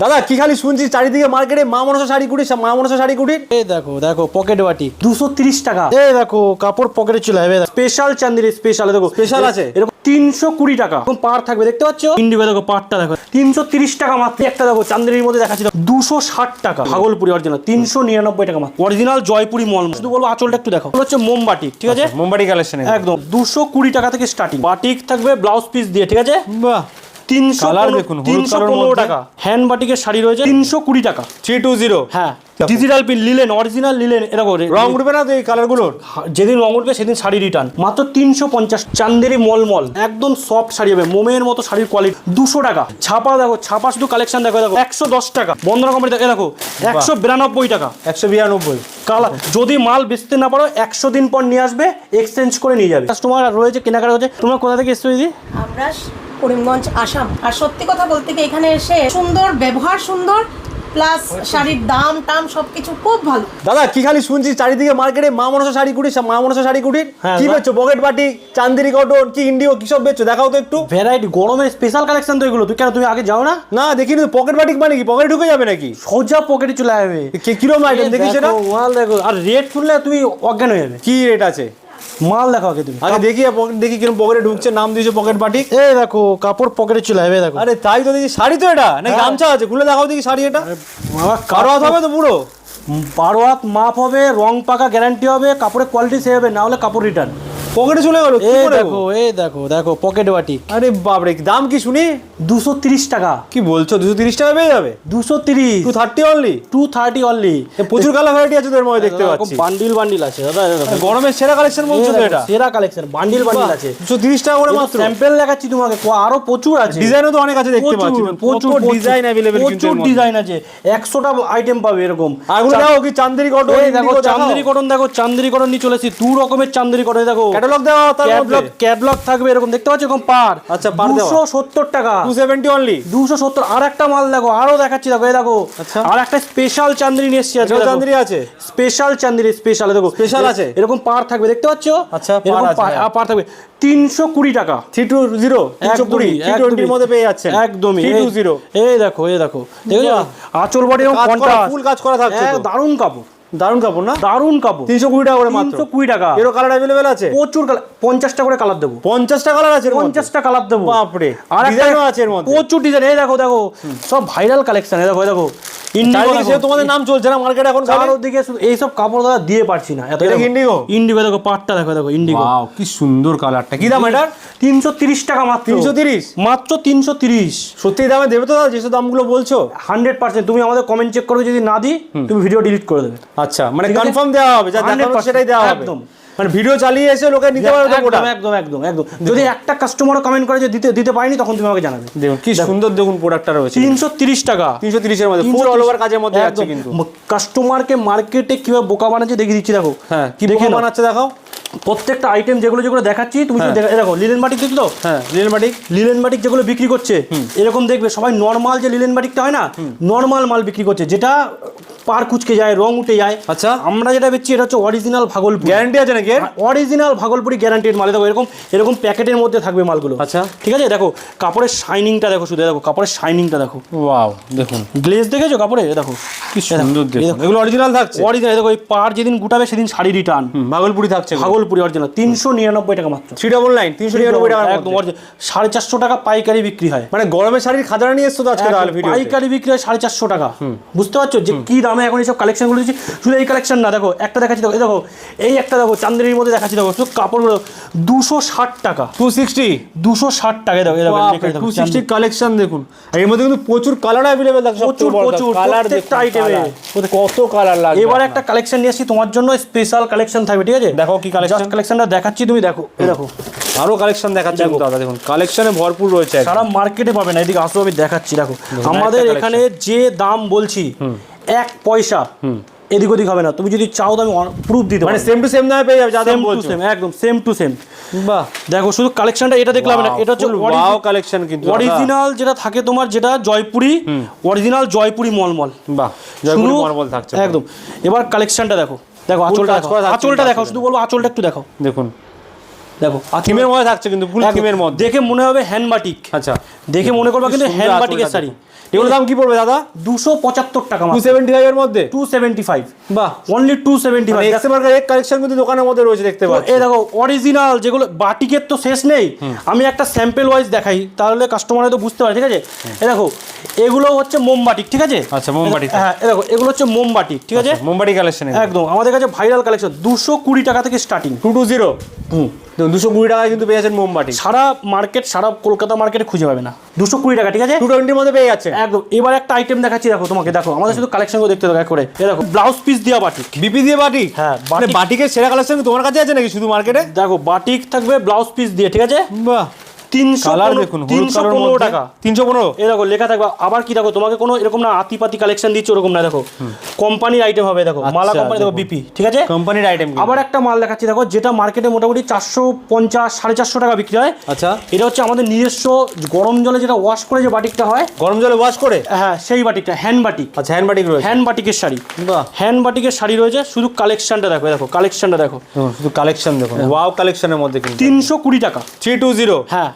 দাদা কি খালি শুনছি চারিদিকে মার্কেটে মা মনসা শাড়ি কুটি মা মনসা শাড়ি কুটির এই দেখো দেখো পকেট বাটি। দুশো তিরিশ টাকা। এই দেখো কাপড় পকেটে চলে যাবে স্পেশাল চান্দির স্পেশাল দেখো। Special আছে? এরকম তিনশো কুড়ি টাকা। এরকম পার থাকবে দেখতে পাচ্ছ? ইন্ডিগো দেখো পারটা দেখো। তিনশো তিরিশ টাকা মাত্র। একটা দেখো চান্দিনীর মধ্যে দেখাচ্ছি। দুশো ষাট টাকা। ভাগলপুরি অরিজিনাল তিনশো নিরানব্বই টাকা মাত্র। অরিজিনাল জয়পুরি মল শুধু বলব আঁচলটা একটু দেখো হচ্ছে মোমবাটি ঠিক আছে? মোমবাটি কালেকশন একদম দুশো কুড়ি টাকা থেকে স্টার্টিং বাটিক থাকবে ব্লাউজ পিস দিয়ে ঠিক আছে? বাহ। তিনশো Colour দেখুন, তিনশো পনেরো টাকা। হ্যান্ড বাটিকের শাড়ি রয়েছে তিনশো কুড়ি টাকা। থ্রি টু জিরো হ্যাঁ। Digital print linen original linen এরকম রং উঠবে না তো এই কালারগুলোর যেদিন রং উঠবে সেদিন শাড়ি রিটার্ন মাত্র তিনশো পঞ্চাশ। চান্দেরি মলমল একদম সফট শাড়ি হবে। মোমের মতো শাড়ির কোয়ালিটি দুশো টাকা। ছাপা দেখো ছাপা শুধু কালেকশন দেখো দেখো। একশো দশ টাকা। বন্ধনা কোম্পানি দেখো দেখো। একশো বিরানব্বই টাকা। একশো বিরানব্বই। কালার। যদি মাল বেচতে না পারো একশো দিন পর নিয়ে আসবে এক্সচেঞ্জ করে নিয়ে যাবে। কাস্টমার রয়েছে কেনাকাটা হচ্ছে। তোমার কোথা থেকে এসছো দিদি? আমরা করিমগঞ্জ আসাম। আর সত্যি কথা বলতে কি এখানে এসে সুন্দর ব্যবহার সুন্দর প্লাস শাড়ির দাম টাম সবকিছু খুব ভালো। দাদা কি খালি শুনছি চারিদিকে মার্কেটে মা মনসা শাড়ি কুটি মা মনসা শাড়ি কুটির হ্যাঁ, কি বেচছো? পকেট বাটি চান্দেরি কটন কি ইন্ডিও কি সব বেচছো? দেখাও তো একটু। ভ্যারাইটি গরমের স্পেশাল কালেকশন তো এগুলো। তুই কেন তুমি আগে যাও না? না দেখিনি পকেট বাটিক মানে কি? পকেটে ঢুকে যাবে নাকি? সোজা পকেটে চলে যাবে কি- কিরম আইটেম দেখিস দেখো, এটা দেখো। আর রেট শুনলে তুমি অজ্ঞান হয়ে যাবে। কি রেট আছে? মাল দেখো আগে তুমি? আগে দেখি পকেট দেখি কিরম পকেটে ঢুকছে নাম দিয়েছে পকেট পার্টি। এই দেখো কাপড় পকেটে চলে যাবে দেখো। আরে তাই তো দেখি শাড়ি তো এটা? নাকি হ্যাঁ। গামছা আছে? খুলে দেখাও দেখি শাড়ি এটা। কারও হাত হবে তো পুরো? বারো হাত মাপ হবে রং পাকা গ্যারান্টি হবে কাপড়ের কোয়ালিটি সে হবে না হলে কাপড় রিটার্ন পকেটে চলে গেল এই দেখো এই দেখো দেখো পকেট বাটি। আরে বাপরে দাম কি শুনি? দুশো তিরিশ টাকা। কি বলছো দুশো তিরিশ টাকা পেয়ে যাবে? দুশো তিরিশ। Two thirty only two thirty only প্রচুর কালার ভ্যারাইটি আছে তোদের মধ্যে দেখতে পাচ্ছি। বান্ডিল বান্ডিল আছে দাদা গরমের সেরা কালেকশন বলছো তো এটা? সেরা কালেকশন বান্ডিল বান্ডিল আছে। দুশো তিরিশ টাকা করে মাত্র। স্যাম্পেল দেখাচ্ছি তোমাকে আরও প্রচুর আছে। ডিজাইনও তো অনেক আছে দেখতে পাচ্ছি প্রচুর প্রচুর ডিজাইন অ্যাভেলেবেল প্রচুর ডিজাইন আছে। একশোটা আইটেম পাবে এরকম। চা- দাও কি চান্দেরি কটন দেখো চান্দেরি কটন দেখো চান্দেরি কটন নিয়ে চলেছি দু রকমের চান্দেরি কটন দেখো। ক্যাটালগ দেওয়া তার ক্যাটলগ ক্যাটলগ থাকবে এরকম। দেখতে পাচ্ছ এরকম পার? আচ্ছা, পার দেওয়া। দুশো সত্তর টাকা। টু সেভেন্টি অনলি দুশো সত্তর। আর একটা মাল দেখো আরও দেখাচ্ছি দেখো এই দেখো। আর একটা স্পেশাল চান্দ্রি নিয়ে এসছি আজকে এটাও আছে? স্পেশাল চান্দ্রি স্পেশাল দেখো। Special আছে? এরকম পার থাকবে দেখতে পাচ্ছ? আচ্ছা, আছে, পাড়- হ্যাঁ। থাকবে। তিনশো কুড়ি টাকা। থ্রি টু জিরো তিনশো কুড়ি একদমই, থ্রি টোয়েন্টির একদমই। মধ্যে পেয়ে যাচ্ছেন। একদমই। থ্রি টু এই- দেখো এই দেখো। দেখো। আঁচল করা, contrast। full কাজ করা থাকছে দারুণ কাপড়। দারুণ কাপড় না? দারুণ কাপড়। তিনশো কুড়ি টাকা করে মাত্র। কুড়ি টাকা। এরও কালার অ্যাভেলেবেল আছে? প্রচুর কালার পঞ্চাশটা করে কালার দেবো। পঞ্চাশটা কালার আছে এর? পঞ্চাশটা কালার দেবো। বাপরে। আর একটা- আছে প্রচুর ডিজাইন এই দেখো দেখো। সব ভাইরাল কালেকশন এই দেখো দেখো। ইন্ডিগো তোমাদের নাম চলছে না মার্কেট এখন খালি? শুধু এইসব কাপড় দাদা দিয়ে পারছি না এত ইন্ডিগো? ইন্ডিগো দেখো পাটটা দেখো দেখো ইন্ডিগো। ওয়াও কি সুন্দর কালারটা কি দাম এটার? তিনশো তিরিশ টাকা মাত্র। 330? মাত্র তিনশো তিরিশ। সত্যি দামে দেবে তো দাদা যেসব দামগুলো বলছো? Hundred percent. তুমি আমাদের কমেন্ট চেক করবে যদি না দিই তুমি ভিডিও ডিলিট করে দেবে। আচ্ছা মানে কনফার্ম দেওয়া হবে যা 100% সেটাই দেওয়া হবে। একদম। মানে ভিডিও চালিয়ে এসে লোকে নিতে পারবে একদম একদম একদম একদম। যদি একটা কাস্টমারও কমেন্ট করে যে দিতে দিতে পারিনি তখন তুমি আমাকে জানাবে। দেখুন কি সুন্দর দেখুন প্রোডাক্টটা রয়েছে। তিনশো তিরিশ টাকা। তিনশো তিরিশের মধ্যে ফুল অল ওভার কাজের মধ্যে আছে কিন্তু। কাস্টমারকে মার্কেটে কীভাবে বোকা বানাচ্ছে দেখিয়ে দিচ্ছি দেখো। হ্যাঁ কি দেখে বোকা। বানাচ্ছে দেখাও। প্রত্যেকটা আইটেম যেগুলো যেগুলো দেখাচ্ছি তুমি শুধু দেখো লিলেন বাটিক দেখছ হ্যাঁ নীল মাটিক লিলেন বাটিক যেগুলো বিক্রি করছে এরকম দেখবে সবাই নর্মাল যে লিলেন বাটিকটা হয় না নর্মাল মাল বিক্রি করছে যেটা পার কুচকে যায় রং উঠে যায়। আচ্ছা। আমরা যেটা বেচছি এটা হচ্ছে অরিজিনাল ভাগলপুর। গ্যারান্টি আছে নাকি অরিজিনাল ভাগলপুরি গ্যারান্টিড মাল। দেখো এরকম এরকম প্যাকেটের মধ্যে থাকবে মালগুলো। আচ্ছা। ঠিক আছে? দেখো কাপড়ের শাইনিংটা দেখো শুধু দেখো কাপড়ের শাইনিংটা দেখো। ওয়াও দেখুন। গ্লেজ দেখেছ কাপড়ে? দেখো। কি সুন্দর এগুলো অরিজিনাল থাকছে? অরিজিনাল দেখো এই পার যেদিন গুটাবে সেদিন শাড়ি রিটার্ন ভাগলপুরি থাকছে ভাগলপুরি অরিজিনাল তিনশো নিরানব্বই টাকা মাত্র। থ্রি ডবল নাইন তিনশো নিরানব্বই টাকা একদম। সাড়ে চারশো টাকা পাইকারি বিক্রি হয়। মানে গরমের শাড়ির খাজানা নিয়ে এসছো আজকে পাইকারি বিক্রি হয় সাড়ে চারশো টাকা। বুঝতে পারছ? যে কি দামে এখন এইসব কালেকশনগুলো দিচ্ছি। শুধু এই কালেকশন না দেখো একটা দেখাচ্ছি দেখো এই দেখো এই একটা দেখো চান্দের মধ্যে দেখাচ্ছি দেখো শুধু কাপড়গুলো দুশো ষাট টাকা। টু সিক্সটি দুশো ষাট টাকা দেখো দেখো দেখো, টু সিক্সটি কালেকশন দেখুন। আর এর মধ্যে কিন্তু প্রচুর কালার অ্যাভেলেবেল থাকছে প্রচুর, প্রচুর, কালার কত কালার লাগে এবার একটা কালেকশন নিয়ে আসছি তোমার জন্য স্পেশাল কালেকশন থাকবে ঠিক আছে? দেখো কি কালেকশন কালেকশনটা দেখাচ্ছি তুমি দেখো এই দেখো। আরও কালেকশন দেখাচ্ছি দেখো। দাদা দেখুন কালেকশনে ভরপুর রয়েছে। সারা মার্কেটে পাবে না এদিকে আসো আমি দেখাচ্ছি দেখো। আমাদের এখানে যে দাম বলছি এক পয়সা এদিক ওদিক হবে না। তুমি যদি চাও তো আমি প্রুফ দিতে মানে সেম টু সেম দামে পেয়ে যাবে সেম টু বলছো। সেম একদম সেম টু সেম বাহ। দেখো শুধু কালেকশনটা এটা দেখলাম না এটা হচ্ছে ওয়াও কালেকশন কিন্তু অরিজিনাল যেটা থাকে তোমার যেটা জয়পুরি অরিজিনাল জয়পুরি মলমল বাহ জয়পুরি মার্বল থাকছে একদম। এবার কালেকশনটা দেখো। দেখো আঁচলটা আঁচলটা দেখো শুধু বলব আঁচলটা একটু দেখো। দেখুন। দেখো থিমের মধ্যে থাকছে কিন্তু ফুল। থিমের মধ্যে। দেখে মনে হবে হ্যান্ডবাটিক আচ্ছা। দেখে মনে করবা কিন্তু হ্যান্ড বাটিকের শাড়ি। এগুলোর দাম কি পড়বে দাদা? দুশো পঁচাত্তর টাকা টু সেভেন্টি ফাইভ এর মধ্যে? টু সেভেন্টি ফাইভ বাহ। অনলি টু সেভেন্টি ফাইভ এক্স এক কালেকশন কিন্তু দোকানের মধ্যে রয়েছে দেখতে পাচ্ছি। এই দেখো অরিজিনাল যেগুলো বাটিকের তো শেষ নেই। আমি একটা স্যাম্পেল ওয়াইজ দেখাই তাহলে কাস্টমার হয়তো বুঝতে পারে ঠিক আছে? এই দেখো এগুলো হচ্ছে মোমবাটিক ঠিক আছে? আচ্ছা, মোমবাটিক। হ্যাঁ এই দেখো এগুলো হচ্ছে মোমবাটিক ঠিক আছে? মোমবাটি কালেকশন একদম আমাদের কাছে ভাইরাল কালেকশন দুশো কুড়ি টাকা থেকে স্টার্টিং টু টু জিরো। দুশো কুড়ি টাকায় কিন্তু পেয়েছেন মোমবাটি। সারা মার্কেট সারা কলকাতা মার্কেটে খুঁজে পাবে না। দুশো কুড়ি টাকা ঠিক আছে? টু টোয়েন্টির মধ্যে পেয়ে যাচ্ছে। একদম। এবার একটা আইটেম দেখাচ্ছি দেখো তোমাকে দেখো। আমাদের শুধু কালেকশনগুলো দেখতে দেখা করে। দেখো ব্লাউজ পিস দেওয়া বাটিক বিপি দিয়ে বাটি হ্যাঁ, মানে বাটিকের সেরা কালেকশন তোমার কাছে আছে নাকি শুধু মার্কেটে দেখো বাটিক থাকবে ব্লাউজ পিস দিয়ে ঠিক আছে? বাহ। তিনশো দেখুন তিনশো পনেরো টাকা। তিনশো পনেরো? এই দেখো লেখা থাকবে আবার কি দেখো তোমাকে কোনো এরকম না আতিপাতি কালেকশন দিচ্ছে ওরকম না দেখো। কোম্পানির আইটেম হবে দেখো মালা আচ্ছা, কোম্পানি দেখো বিপি ঠিক আছে? কোম্পানির আইটেম আবার একটা মাল দেখাচ্ছি দেখো যেটা মার্কেটে মোটামুটি চারশো পঞ্চাশ সাড়ে চারশো টাকা বিক্রি হয়। আচ্ছা। এটা হচ্ছে আমাদের নিজস্ব গরম জলে যেটা ওয়াশ করে যে বাটিকটা হয় গরম জলে ওয়াশ করে? হ্যাঁ সেই বাটিকটা হ্যান্ড বাটিক আচ্ছা হ্যান্ড বাটিক রয়েছে। হ্যান্ড বাটিকের শাড়ি। হ্যান্ড বাটিকের শাড়ি রয়েছে শুধু কালেকশনটা দেখো দেখো কালেকশনটা দেখো। শুধু কালেকশন দেখুন। ওয়াও কালেকশনের মধ্যে তিনশো কুড়ি টাকা। থ্রি টু জিরো হ্যাঁ।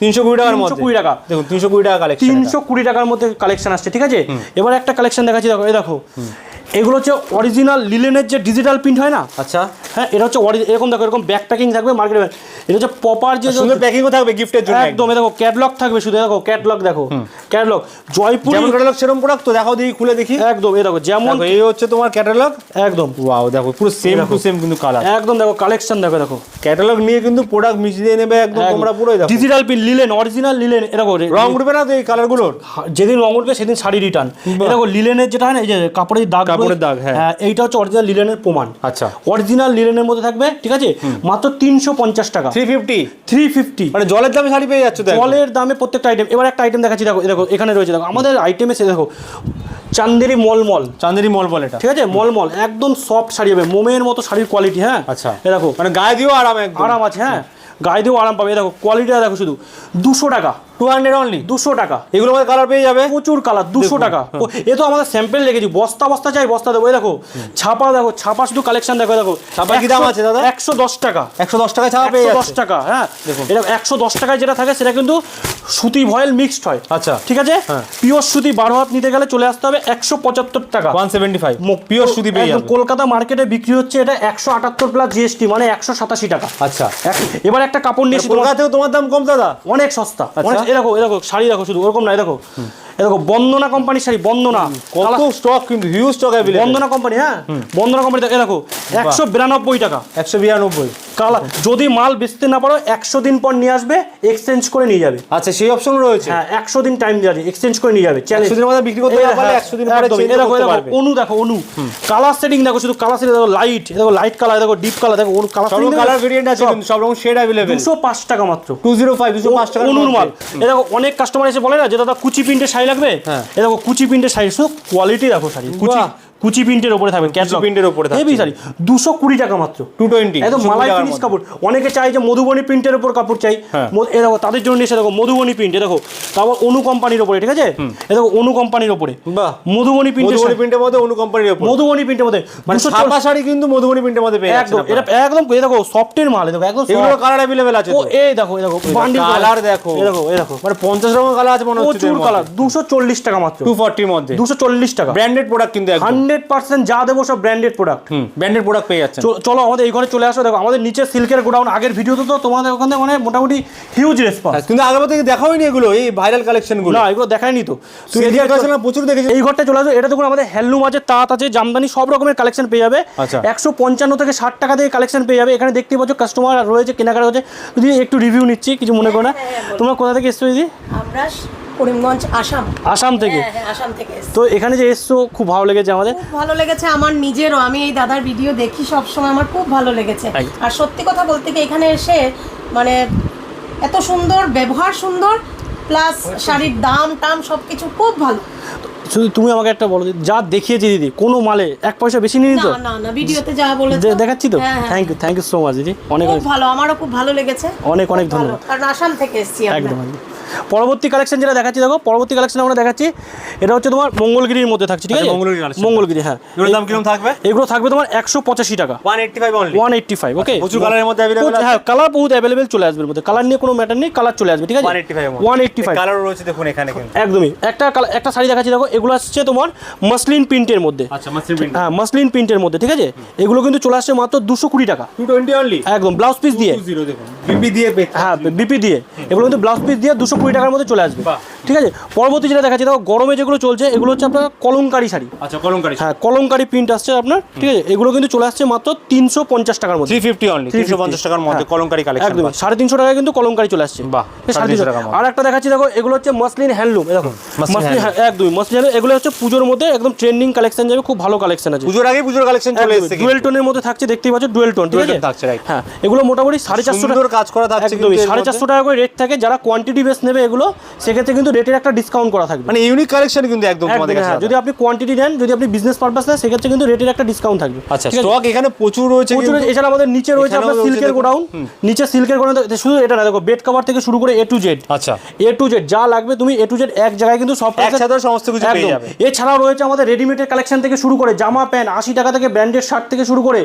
তিনশো কুড়ি টাকার মধ্যে। 320 টাকা। দেখুন তিনশো কুড়ি টাকা কালেকশন তিনশো কুড়ি টাকার মধ্যে কালেকশন আসছে ঠিক আছে? এবার একটা কালেকশন দেখাচ্ছি দেখো এই দেখো। এগুলো হচ্ছে অরিজিনাল লিলেনের যে ডিজিটাল প্রিন্ট হয় না? আচ্ছা। হ্যাঁ এটা হচ্ছে এরকম দেখো এরকম ব্যাক প্যাকিং থাকবে মার্কেটে এটা হচ্ছে প্রপার যে সুন্দর প্যাকিংও থাকবে গিফটের জন্য একদম দেখো ক্যাটলগ থাকবে শুধু দেখো ক্যাটলগ দেখো। ক্যাটলগ জয়পুর যেমন ক্যাটালগ সেরকম প্রোডাক্ট তো দেখাও দেখি খুলে দেখি। একদম এই দেখো যেমন দেখো এই হচ্ছে তোমার ক্যাটালগ একদম। ওয়াও দেখো পুরো সেম টু সেম কিন্তু কালার একদম দেখো কালেকশন দেখো দেখো। ক্যাটালগ নিয়ে কিন্তু প্রোডাক্ট মিশিয়ে নেবে একদম তোমরা দেখো। Digital print linen original linen এরকম রং উঠবে না তো এই কালারগুলোর যেদিন রং উঠবে সেদিন শাড়ি রিটার্ন এরকম লিলেনের যেটা হয় না এই যে কাপড়ের দাগ কাপড়ের দাগ, হ্যাঁ। এইটা হচ্ছে অরিজিনাল লিলেনের প্রমাণ। আচ্ছা। অরিজিনাল লিলেনের মধ্যে থাকবে ঠিক আছে? মাত্র তিনশো পঞ্চাশ টাকা। থ্রি ফিফটি থ্রি ফিফটি মানে জলের দামে শাড়ি পেয়ে যাচ্ছে জলের দামে প্রত্যেকটা আইটেম এবার একটা আইটেম দেখাচ্ছি দেখো দেখো এখানে রয়েছে দেখো আমাদের আইটেমে সে দেখো চান্দেরি মলমল চাঁদেরি মল বলে এটা। ঠিক আছে? মলমল একদম সফট শাড়ি হবে মোমের মতো শাড়ির কোয়ালিটি হ্যাঁ? আচ্ছা। দেখো। মানে গায়ে দিও আরাম একদম। আরাম আছে হ্যাঁ? গায়ে দিয়েও আরাম পাবে। দেখো কোয়ালিটিটা দেখো শুধু। দুশো টাকা। টু হান্ড্রেড অনলি দুশো টাকা। এগুলোর মধ্যে কালার পেয়ে যাবে? প্রচুর কালার দুশো টাকা। ও, এ তো আমাদের স্যাম্পেল রেখেছি বস্তা বস্তা চাই বস্তা দেবো। দেখো ছাপা দেখো ছাপা শুধু কালেকশন দেখো দেখো। ছাপা কি দাম আছে দাদা? একশো দশ টাকা। একশো দশ টাকা ছাড়া পেয়ে দশ টাকা হ্যাঁ। এটা একশো দশ টাকায় যেটা থাকে সেটা কিন্তু সুতি ভয়েল মিক্সড হয়। আচ্ছা। ঠিক আছে? হ্যাঁ। পিওর সুতি বারো হাত নিতে গেলে চলে আসতে হবে একশো পঁচাত্তর টাকা। ওয়ান সেভেন্টি ফাইভ পিওর সুতি পেয়ে যাবে। কলকাতা মার্কেটে বিক্রি হচ্ছে এটা একশো আটাত্তর প্লাস জিএসটি মানে একশো সাতাশি টাকা। আচ্ছা। এবার একটা কাপড় নিয়েছি তোমার কলকাতা তোমার দাম কম দাদা। অনেক সস্তা। আচ্ছা। অনেক এরকম এরকম শাড়ি দেখো শুধু ওরকম না এরকম এরকম বন্দনা কোম্পানির শাড়ি বন্দনা। কত স্টক কিন্তু হিউজ স্টক বন্দনা কোম্পানি হ্যাঁ? বন্দনা কোম্পানি দেখো একশো বিরানব্বই টাকা। একশো বিরানব্বই। যদি মাল বেচতে না পারো একশো দিন পর নিয়ে আসবে এক্সচেঞ্জ করে নিয়ে যাবে। আচ্ছা সেই অপশন রয়েছে? হ্যাঁ একশো দিন টাইম দেওয়া যায় এক্সচেঞ্জ করে নিয়ে যাবে। চ্যালেঞ্জ দিনের মধ্যে বিক্রি করতে পারলে একশো দিন পরে change করতে পারবে। অনু দেখো অনু। কালার সেটিং দেখো শুধু কালার সেটিং দেখো লাইট দেখো লাইট কালার দেখো ডিপ কালার দেখো অনু কালার কালার ভেরিয়েন্ট আছে কিন্তু সব রকম শেড অ্যাভেলেবেল দুশো পাঁচ টাকা মাত্র। টু জিরো ফাইভ দুশো পাঁচ টাকা অনুর মাল। এ দেখো অনেক কাস্টমার এসে বলে না যে দাদা কুচি প্রিন্টের শাড়ি লাগবে? হ্যাঁ। এ দেখো কুচি প্রিন্টের শাড়ি শুধু কোয়ালিটি দেখো শাড়ি। কুচি। কুচি প্রিন্টের উপরে থাকবে ক্যাটলগ প্রিন্টের উপরে থাকছে। হেভি শাড়ি দুশো কুড়ি টাকা মাত্র। টু টোয়েন্টি একদম মালাই ফিনিশ কাপড়। অনেকে চাই যে মধুবনী প্রিন্টের উপর কাপড় চাই। হ্যাঁ। এ দেখো তাদের জন্য এসে দেখো মধুবনী প্রিন্ট দেখো। তারপর অনু কোম্পানির উপরে ঠিক আছে? এ দেখো অনু কোম্পানির উপরে। বাহ। মধুবনী প্রিন্টের মধুবনী প্রিন্টের মধ্যে অনু কোম্পানির উপর। মধুবনী প্রিন্টের মধ্যে। মানে ছাপা শাড়ি কিন্তু মধুবনী প্রিন্টের মধ্যে পেয়ে একদম। এটা একদম এ দেখো সফটের মাল দেখো একদম এগুলো কালার অ্যাভেলেবেল আছে ও এই দেখো এই দেখো বান্ডিল কালার দেখো। এ দেখো এ দেখো। মানে পঞ্চাশ রকম কালার আছে মনে হচ্ছে প্রচুর কালার দুশো চল্লিশ টাকা মাত্র। টু ফর্টির মধ্যে। দুশো চল্লিশ টাকা। ব্র্যান্ডেড প্রোডাক্ট কিন্তু একদম। হান্ড্রেড পার্সেন্ট যা দেবো সব ব্র্যান্ডেড প্রোডাক্ট ব্র্যান্ডেড প্রোডাক্ট পেয়ে যাচ্ছে চলো আমাদের এই ঘরে চলে আসো। দেখো আমাদের নিচে সিল্কের গোডাউন আগের ভিডিওতে তো তোমাদের ওখানে মানে মোটামুটি হিউজ রেসপন্স কিন্তু আগে থেকে দেখা হয়নি এগুলো এই ভাইরাল কালেকশনগুলো না এগুলো দেখায়নি তো। প্রচুর দেখেছি। এই ঘরটা চলে আসো। এটা দেখুন আমাদের হ্যান্ডলুম আছে তাঁত আছে জামদানি সব রকমের কালেকশন পেয়ে যাবে। আচ্ছা। একশো পঞ্চান্ন থেকে ষাট টাকা থেকে কালেকশন পেয়ে যাবে। এখানে দেখতে পাচ্ছ কাস্টমার রয়েছে কেনাকাটা হচ্ছে যদি একটু রিভিউ নিচ্ছি কিছু মনে করো না। তোমরা কোথা থেকে এসছো দিদি? আমরা করিমগঞ্জ আসাম। আসাম থেকে? হ্যাঁ হ্যাঁ আসাম থেকে তো এখানে যে এসছো খুব ভালো লেগেছে আমাদের? খুব ভালো লেগেছে আমার নিজেরও। আমি এই দাদার ভিডিও দেখি সব সময় আমার খুব ভালো লেগেছে। আর সত্যি কথা বলতে কি এখানে এসে মানে এত সুন্দর ব্যবহার সুন্দর প্লাস শাড়ির দাম টাম সব কিছু খুব ভালো। শুধু তুমি আমাকে একটা বলো যা দেখিয়েছি দিদি কোনো মালে এক পয়সা বেশি নিয়ে তো না না ভিডিওতে যা বলেছে দেখাচ্ছি তো। Thank you thank you so much দিদি। অনেক ভালো আমারও খুব ভালো লেগেছে। অনেক অনেক। ধন্যবাদ। কারণ আসাম থেকে এসেছি একদম একদম। পরবর্তী কালেকশন যেটা দেখাচ্ছি দেখো পরবর্তী কালেকশন আমরা দেখাচ্ছি এটা হচ্ছে তোমার মঙ্গলগিরির মধ্যে থাকছে ঠিক আচ্ছা, আছে? মঙ্গলগিরি হ্যাঁ। দাম কীরকম থাকবে? এগুলো থাকবে তোমার একশো পঁচাশি টাকা। ওয়ান এইটটি ফাইভ ওকে প্রচুর colour-এর মধ্যে হ্যাঁ কালার বহুত অ্যাভেলেবেল চলে আসবে মধ্যে। কালার নিয়ে কোনো ম্যাটার নেই কালার চলে আসবে ঠিক আছে? ওয়ান এইটটি ফাইভ কালারও রয়েছে দেখুন এখানে একদমই। একটা একটা শাড়ি দেখাচ্ছি দেখো এগুলো আসছে তোমার মাসলিন প্রিন্টের মধ্যে। আচ্ছা হ্যাঁ মাসলিন প্রিন্টের মধ্যে ঠিক আছে? এগুলো কিন্তু চলে আসছে মাত্র দুশো কুড়ি টাকা। একদম ব্লাউজ পিস দিয়ে। বিপি দিয়ে হ্যাঁ বিপি দিয়ে। এগুলো কিন্তু ব্লাউজ পিস দিয়ে দুশো কুড়ি টাকার মধ্যে চলে আসবে। ঠিক আছে? পরবর্তী যেটা দেখাচ্ছি দেখো গরমে যেগুলো চলছে এগুলো হচ্ছে আপনার কলমকারি শাড়ি। আচ্ছা কলমকারি হ্যাঁ কলমকারি প্রিন্ট আসছে আপনার ঠিক আছে? এগুলো কিন্তু চলে আসছে মাত্র তিনশো পঞ্চাশ টাকার মধ্যে। থ্রি ফিফটি অনলি তিনশো পঞ্চাশ টাকার মধ্যে কলমকারি কালেকশন একদম। সাড়ে তিনশো টাকায় কিন্তু কলমকারি চলে আসছে। বাহ, সাড়ে তিনশো টাকা আর একটা দেখাচ্ছি দেখো এগুলো হচ্ছে মসলিন হ্যান্ডলুম দেখো। মসলিন হ্যাঁ, একদমই। মসলিন হ্যান্ডলুম এগুলো হচ্ছে পুজোর মধ্যে একদম ট্রেন্ডিং কালেকশন যাবে খুব ভালো কালেকশন আছে। পুজোর আগে পুজোর কালেকশন চলে এসেছে ডুয়েল টোনের মধ্যে থাকছে দেখতেই পাচ্ছ ডুয়েল টোন ঠিক আছে. হ্যাঁ এগুলো মোটামুটি সাড়ে চারশো সুন্দর কাজ করা থাকছে একদমই। সাড়ে চারশো টাকা করে রেট থাকে যারা কোয়ান্টিটি বেস নেবে এগুলো সেক্ষেত্রে কিন্তু রেটের একটা ডিসকাউন্ট করা থাকবে। মানে ইউনিক কালেকশন কিন্তু একদম তোমাদের কাছে হ্যাঁ, যদি আপনি কোয়ান্টিটি নেন যদি আপনি বিজনেস পারপাস নেন সেক্ষেত্রে কিন্তু রেটের একটা ডিসকাউন্ট থাকবে। আচ্ছা স্টক এখানে প্রচুর রয়েছে প্রচুর এছাড়া আমাদের নিচে রয়েছে আপনার সিল্কের গোডাউন নিচে সিল্কের গোডাউন শুধু এটা না দেখো বেড কভার থেকে শুরু করে এ টু জেড আচ্ছা। এ টু জেড যা লাগবে তুমি এ টু জেড এক জায়গায় কিন্তু সব। একসাথে সমস্ত কিছু পেয়ে যাবে। এছাড়াও রয়েছে আমাদের রেডিমেডের কালেকশন থেকে শুরু করে জামা প্যান্ট আশি টাকা থেকে ব্র্যান্ডেড শার্ট থেকে শুরু করে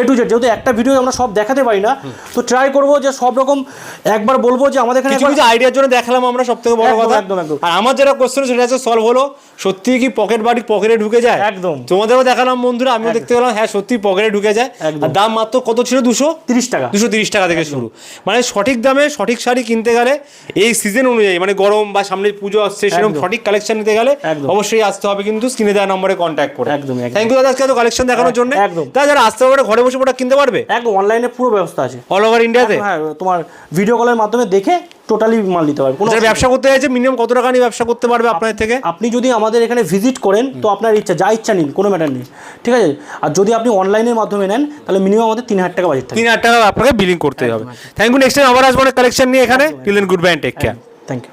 এ টু জেড যেহেতু একটা ভিডিও আমরা সব দেখাতে পারি না তো ট্রাই করব যে সব রকম একবার বলব যে আমাদের এখানে আইডিয়ার জন্য দেখালাম আমরা সব থেকে বড় কথা। একদম, একদম। আর আমার যেটা কোশ্চেন সেটা হচ্ছে সলভ হলো সত্যি কি পকেট বাড়ি পকেটে ঢুকে যায়? একদম। তোমাদেরও দেখালাম বন্ধুরা আমিও দেখতে পেলাম হ্যাঁ সত্যি পকেটে ঢুকে যায়। আর দাম মাত্র কত ছিল? দুশো? তিরিশ টাকা। দুশো তিরিশ টাকা থেকে শুরু। মানে সঠিক দামে সঠিক শাড়ি কিনতে গেলে এই সিজন অনুযায়ী মানে গরম বা সামনে পুজো আসছে সেরকম সঠিক কালেকশন নিতে গেলে অবশ্যই আসতে হবে কিন্তু স্ক্রিনে দেওয়া নম্বরে কন্ট্যাক্ট করে। একদম। থ্যাংক ইউ দাদা আজকে কালেকশন দেখানোর জন্য। একদম। তারা যারা আসতে পারবে ঘরে বসে ওটা কিনতে পারবে? একদম অনলাইনে পুরো ব্যবস্থা আছে। অল ওভার ইন্ডিয়াতে হ্যাঁ তোমার ভিডিও কলের মাধ্যমে দেখে টোটালি মাল নিতে পারবে কোনো ব্যবসা করতে চাইছে মিনিমাম কত টাকা নিয়ে ব্যবসা করতে পারবে আপনার থেকে? আপনি যদি আমাদের এখানে ভিজিট করেন তো আপনার ইচ্ছা যা ইচ্ছা নিন কোনো ম্যাটার নেই। ঠিক আছে? আর যদি আপনি অনলাইনের মাধ্যমে নেন তাহলে মিনিমাম আমাদের তিন হাজার টাকা বাজেট থাকে তিন হাজার টাকা আপনাকে বিলিং করতে হবে। থ্যাংক ইউ নেক্সট টাইম আবার আসব অনেক কালেকশন নিয়ে এখানে। Till good bye take care thank you